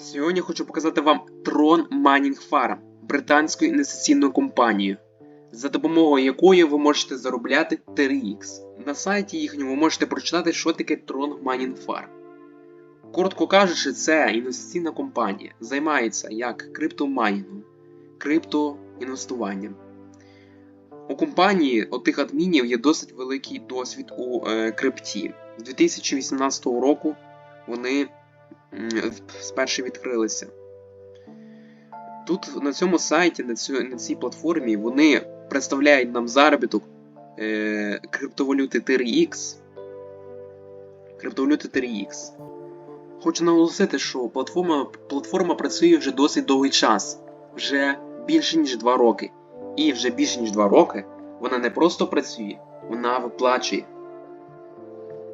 Сьогодні хочу показати вам Tron Mining Farm, британську інвестиційну компанію, за допомогою якої ви можете заробляти 3x. На сайті їхньому ви можете прочитати, що таке Tron Mining Farm. Коротко кажучи, це інвестиційна компанія, займається як криптомайнінгом, криптоінвестуванням. У компанії у тих адмінів є досить великий досвід у е, крипті. З 2018 року вони спершу відкрилися. Тут на цьому сайті, на, цю, на цій платформі, вони представляють нам заробіток е, криптовалюти 3X. Криптовалюти 3X. Хочу наголосити, що платформа, платформа працює вже досить довгий час, вже більше ніж 2 роки. І вже більше ніж 2 роки вона не просто працює, вона виплачує.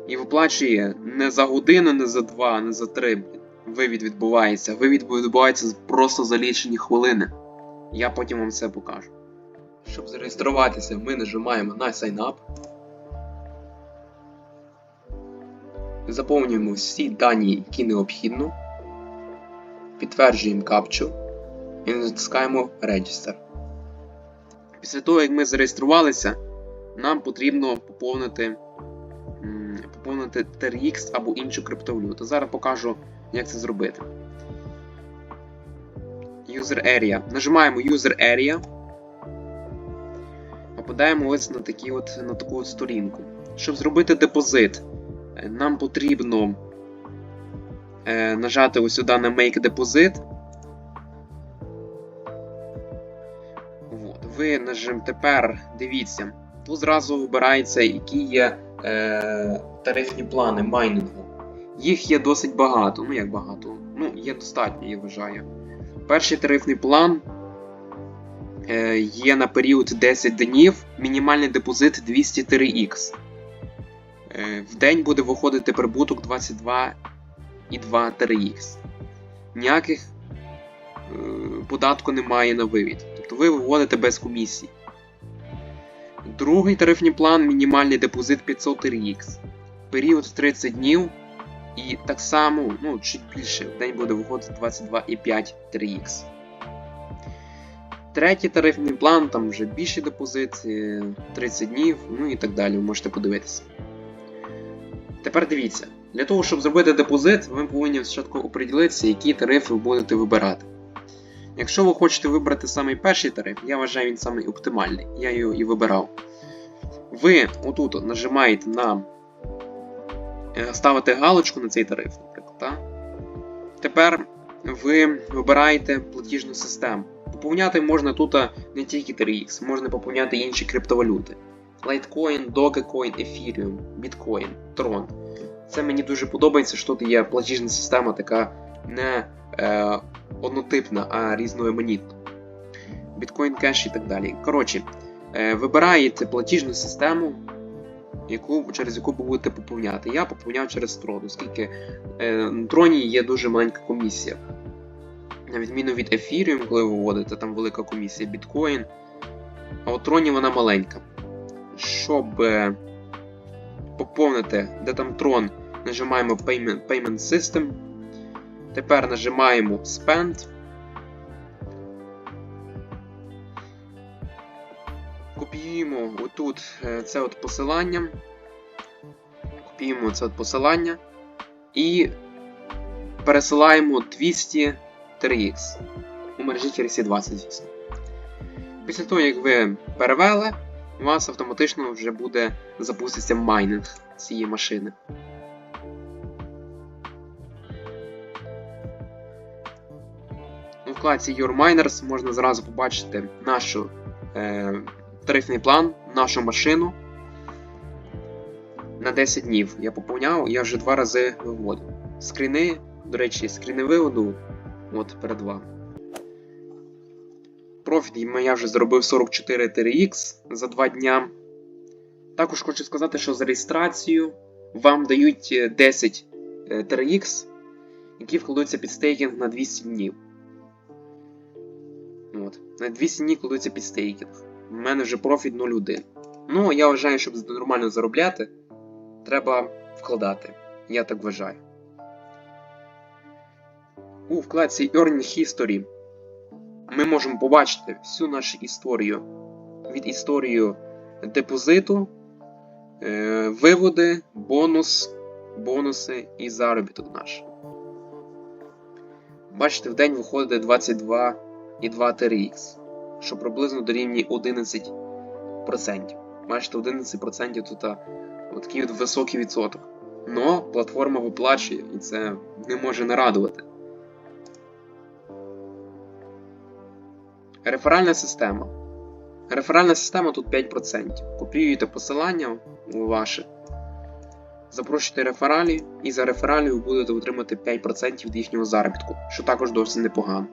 І виплачує не за годину, не за два, не за три. Вивід відбувається. Вивід відбувається просто за лічені хвилини. Я потім вам це покажу. Щоб зареєструватися, ми нажимаємо на Sign Up. Заповнюємо всі дані, які необхідно. Підтверджуємо капчу і натискаємо Register. Після того, як ми зареєструвалися, нам потрібно поповнити поповнити TRX або іншу криптовалюту. Зараз покажу, як це зробити. User Area. Нажимаємо User Area. Попадаємо ось на, такі от, на таку от сторінку. Щоб зробити депозит, е, нам потрібно е, нажати ось сюди на Make Deposit. От. Ви нажим тепер дивіться. Тут зразу вибирається, які є е, тарифні плани майнінгу. Їх є досить багато. Ну як багато? Ну, є достатньо, я вважаю. Перший тарифний план е, є на період 10 днів, мінімальний депозит 203х. Е, в день буде виходити прибуток 22,2 Ніяких е, податку немає на вивід. Тобто ви виводите без комісії. Другий тарифний план мінімальний депозит 500 Період 30 днів. І так само, ну, чуть більше, в день буде виходити 22,5 3X. Третій тарифний план, там вже більший депозит, е, 30 днів, ну і так далі, ви можете подивитися. Тепер дивіться, для того, щоб зробити депозит, ви повинні спочатку оприділитися, які тарифи ви будете вибирати. Якщо ви хочете вибрати самий перший тариф, я вважаю він самий оптимальний, я його і вибирав. Ви отут нажимаєте на е, ставите галочку на цей тариф, наприклад. Так? Тепер ви вибираєте платіжну систему. Поповняти можна тут не тільки 3X, можна поповняти інші криптовалюти. Litecoin, Dogecoin, Ethereum, Bitcoin, Tron. Це мені дуже подобається, що тут є платіжна система така не е, однотипна, а різноманітна. Біткоін Cash і так далі. Коротше, е, вибираєте платіжну систему, яку, через яку ви будете поповняти. Я поповняв через Tron, оскільки е, на Троні є дуже маленька комісія. На відміну від Ethereum, коли ви вводите, там велика комісія Bitcoin. А у Троні вона маленька. Щоб е, поповнити, де там Tron, нажимаємо Payment, Payment System. Тепер нажимаємо Spend. Копіюємо отут е, це от посилання. Копіюємо це от посилання і пересилаємо 200 3X у мережі через 20 звісно. Після того, як ви перевели, у вас автоматично вже буде запуститися майнинг цієї машини. У вкладці Your Miners можна зразу побачити наш е, тарифний план, нашу машину на 10 днів. Я поповняв, я вже два рази виводив. Скріни, до речі, скріни виводу от перед вами. Профіт я вже зробив 44 TRX за 2 дня. Також хочу сказати, що за реєстрацію вам дають 10 TRX, які вкладуться під стейкінг на 200 днів. От. На 200 днів кладуться під стейкінг. У мене вже профіт 0,1. Ну, я вважаю, щоб нормально заробляти, треба вкладати. Я так вважаю. У вкладці Earn History ми можемо побачити всю нашу історію від історію депозиту, е, виводи, бонус, бонуси і заробіток наш. Бачите, в день виходить 22,2 TRX, що приблизно дорівнює 11%. Бачите, 11% тут от такий от високий відсоток. Но платформа виплачує і це не може не радувати. Реферальна система. Реферальна система тут 5%. Копіюєте посилання ваше, запрошуєте рефералі, і за рефералі ви будете отримати 5% від їхнього заробітку, що також досить непогано.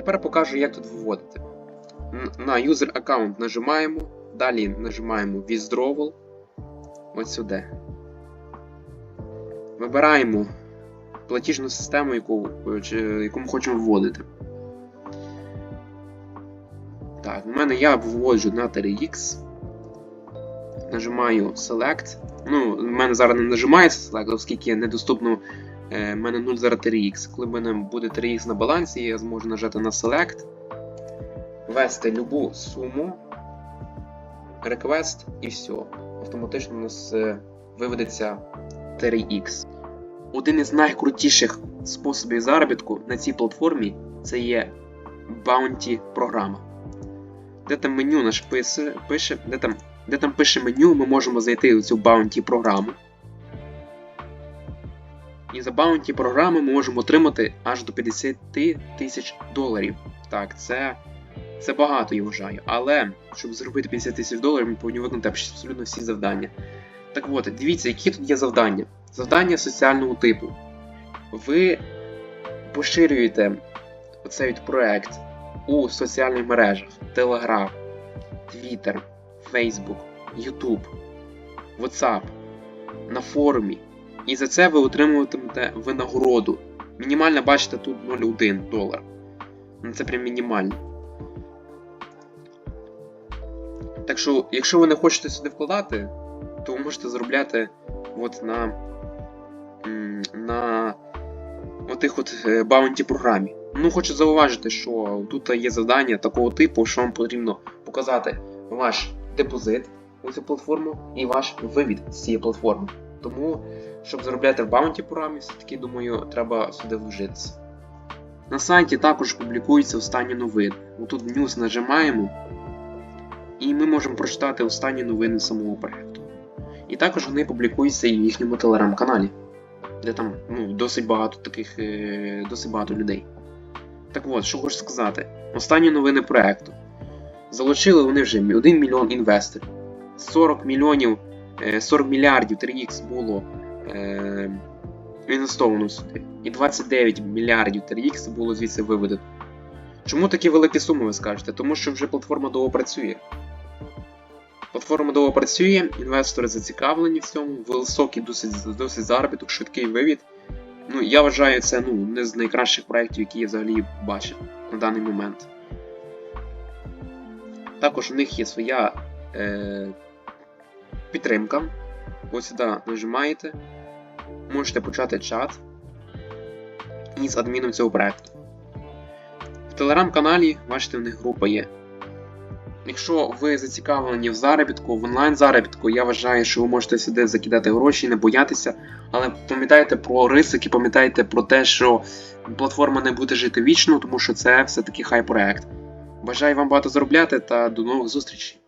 Тепер покажу, як тут виводити. На User Account нажимаємо, далі нажимаємо Withdrawal. Ось сюди. Вибираємо платіжну систему, яку, чи- яку ми хочемо вводити. Так, у мене я вводжу на 3X. Нажимаю Select. Ну, в мене зараз не нажимається Select, оскільки недоступно. Е, в мене 0 зараз 3X. Коли в мене буде 3X на балансі, я зможу нажати на Select, ввести любу суму, Request і все. Автоматично у нас е, виведеться 3X. Один із найкрутіших способів заробітку на цій платформі це є Bounty програма де там меню наш пише, пише де, там, де там пише меню, ми можемо зайти у цю Bounty програму. І за Bounty програми ми можемо отримати аж до 50 тисяч доларів. Так, це, це багато, я вважаю. Але щоб зробити 50 тисяч доларів, ми повинні виконати абсолютно всі завдання. Так от, дивіться, які тут є завдання. Завдання соціального типу. Ви поширюєте оцей от проект у соціальних мережах Telegram, Twitter, Facebook, YouTube, WhatsApp, на форумі. І за це ви отримуватимете винагороду. Мінімальна, бачите, тут 0,1 долар. Ну, Це прям мінімально. Так що, якщо ви не хочете сюди вкладати, то ви можете заробляти от на, на отих от е, баунті програмі. Ну, хочу зауважити, що тут є завдання такого типу, що вам потрібно показати ваш депозит у цю платформу і ваш вивід з цієї платформи. Тому, щоб заробляти в баунті програмі, все-таки, думаю, треба сюди вложитися. На сайті також публікуються останні новини. Отут в News нажимаємо, і ми можемо прочитати останні новини самого проекту. І також вони публікуються і в їхньому телеграм-каналі, де там ну, досить багато таких, е, досить багато людей. Так от, що хочу сказати. Останні новини проекту. Залучили вони вже 1 мільйон інвесторів. 40 мільйонів, е, 40 мільярдів 3х було інвестовано сюди. І 29 мільярдів 3х було звідси виведено. Чому такі великі суми, ви скажете? Тому що вже платформа довго працює. Платформа довго працює, інвестори зацікавлені в цьому, високий досить, досить заробіток, швидкий вивід. Ну, я вважаю, це ну, не з найкращих проєктів, які я взагалі бачив на даний момент. Також у них є своя е, підтримка. Ось сюди нажимаєте. Можете почати чат із адміном цього проєкту. В телеграм-каналі, бачите, в них група є. Якщо ви зацікавлені в заробітку, в онлайн заробітку, я вважаю, що ви можете сюди закидати гроші, не боятися. Але пам'ятайте про ризики, пам'ятайте про те, що платформа не буде жити вічно, тому що це все-таки хай проект. Бажаю вам багато заробляти та до нових зустрічей!